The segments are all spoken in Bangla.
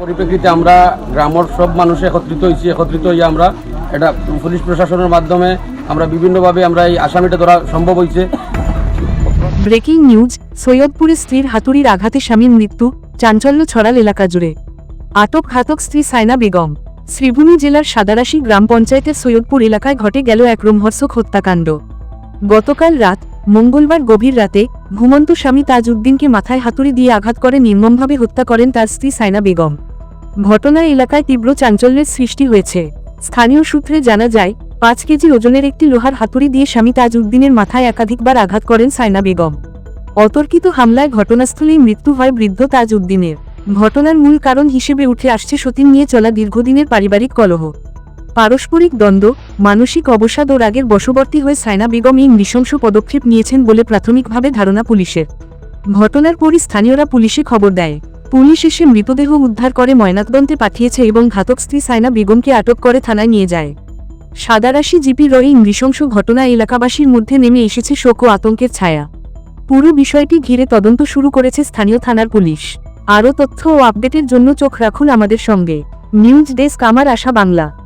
পরিপ্রেক্ষিতে আমরা গ্রামের সব মানুষ একত্রিত হয়েছি, একত্রিত হয়ে আমরা এটা পুলিশ প্রশাসনের মাধ্যমে আমরা বিভিন্নভাবে আমরা এই আসামিটা ধরা সম্ভব হয়েছে। ব্রেকিং নিউজ সৈয়দপুরে স্ত্রীর হাতুড়ির আঘাতে স্বামীর মৃত্যু, চাঞ্চল্য ছড়াল এলাকা জুড়ে। আটক ঘাতক স্ত্রী সাইনা বেগম, শ্রীভূমি জেলার সাদারাশি গ্রাম পঞ্চায়েতের সৈয়দপুর এলাকায় ঘটে গেল এক রোমহর্ষক হত্যাকাণ্ড। গতকাল রাত মঙ্গলবার গভীর রাতে ঘুমন্ত স্বামী তাজউদ্দিনকে মাথায় হাতুড়ি দিয়ে আঘাত করে, নির্মমভাবে হত্যা করেন তার স্ত্রী সাইনা বেগম। ঘটনায় এলাকায় তীব্র চাঞ্চল্যের সৃষ্টি হয়েছে। স্থানীয় সূত্রে জানা যায়, পাঁচ কেজি ওজনের একটি লোহার হাতুড়ি দিয়ে স্বামী তাজউদ্দিনের মাথায় একাধিকবার আঘাত করেন সাইনা বেগম। অতর্কিত হামলায় ঘটনাস্থলেই মৃত্যু হয় বৃদ্ধ তাজউদ্দিনের। ঘটনার মূল কারণ হিসেবে উঠে আসছে সতীন নিয়ে চলা দীর্ঘদিনের পারিবারিক কলহ। পারস্পরিক দ্বন্দ্ব, মানসিক অবসাদ ও রাগের বশবর্তী হয়ে সাইনা বেগম এই নৃশংস পদক্ষেপ নিয়েছেন বলে প্রাথমিকভাবে ধারণা পুলিশের। ঘটনার পরই স্থানীয়রা পুলিশে খবর দেয়। পুলিশ এসে মৃতদেহ উদ্ধার করে ময়নাতদন্তে পাঠিয়েছে এবং ঘাতক স্ত্রী সাইনা বেগমকে আটক করে থানায় নিয়ে যায়। সাদারাশি জিপি রয়ে নৃশংস ঘটনা এলাকাবাসীর মধ্যে নেমে এসেছে শোক ও আতঙ্কের ছায়া। পুরো বিষয়টি ঘিরে তদন্ত শুরু করেছে স্থানীয় থানার পুলিশ। আরও তথ্য ও আপডেটের জন্য চোখ রাখুন আমাদের সঙ্গে। নিউজ ডেস্ক, আমার আশা বাংলা।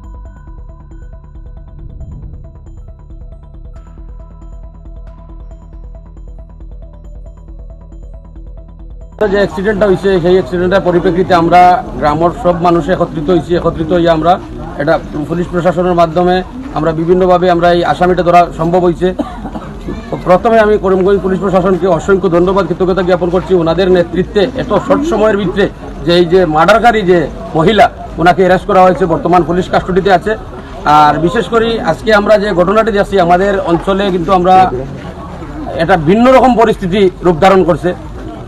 যে অ্যাক্সিডেন্টটা হয়েছে সেই অ্যাক্সিডেন্টের পরিপ্রেক্ষিতে আমরা গ্রামের সব মানুষ একত্রিত হয়েছি একত্রিত হয়ে আমরা এটা পুলিশ প্রশাসনের মাধ্যমে আমরা বিভিন্নভাবে আমরা এই আসামিটা ধরা সম্ভব হয়েছে প্রথমে আমি করিমগঞ্জ পুলিশ প্রশাসনকে অসংখ্য ধন্যবাদ, কৃতজ্ঞতা জ্ঞাপন করছি। ওনাদের নেতৃত্বে এত শর্ট সময়ের ভিতরে যে এই যে মার্ডারকারী যে মহিলা ওনাকে অ্যারেস্ট করা হয়েছে, বর্তমান পুলিশ কাস্টডিতে আছে। আর বিশেষ করে আজকে আমরা যে ঘটনাটি যাচ্ছি আমাদের অঞ্চলে কিন্তু আমরা এটা ভিন্ন রকম পরিস্থিতি রূপ ধারণ করছে।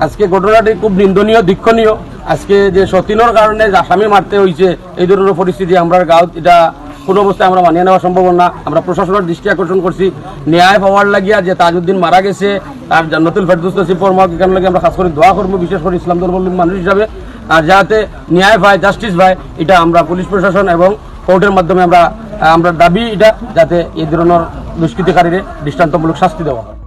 আজকে ঘটনাটি খুব নিন্দনীয় দীক্ষণীয় আজকে যে সতীনের কারণে আসামি মারতে হয়েছে এই ধরনের পরিস্থিতি আমরা গাঁৱত এটা কোনো অবস্থায় আমরা মানিয়ে নেওয়া সম্ভব না। আমরা প্রশাসনের দৃষ্টি আকর্ষণ করছি। ন্যায় পাওয়ার লাগিয়া যে তাজউদ্দিন মারা গেছে তার জান্নাতুল ফেরদৌস নসিব ফরমাক এখান লাগে আমরা খাস করে দোয়া করব, বিশেষ করে ইসলাম ধর্মের মানুষ হিসাবে। আর যাতে ন্যায় পায়, জাস্টিস পায়, এটা আমরা পুলিশ প্রশাসন এবং কোর্টের মাধ্যমে আমরা আমরা দাবি এটা, যাতে এই ধরনের দুষ্কৃতিকারীদের দৃষ্টান্তমূলক শাস্তি দেওয়া হয়।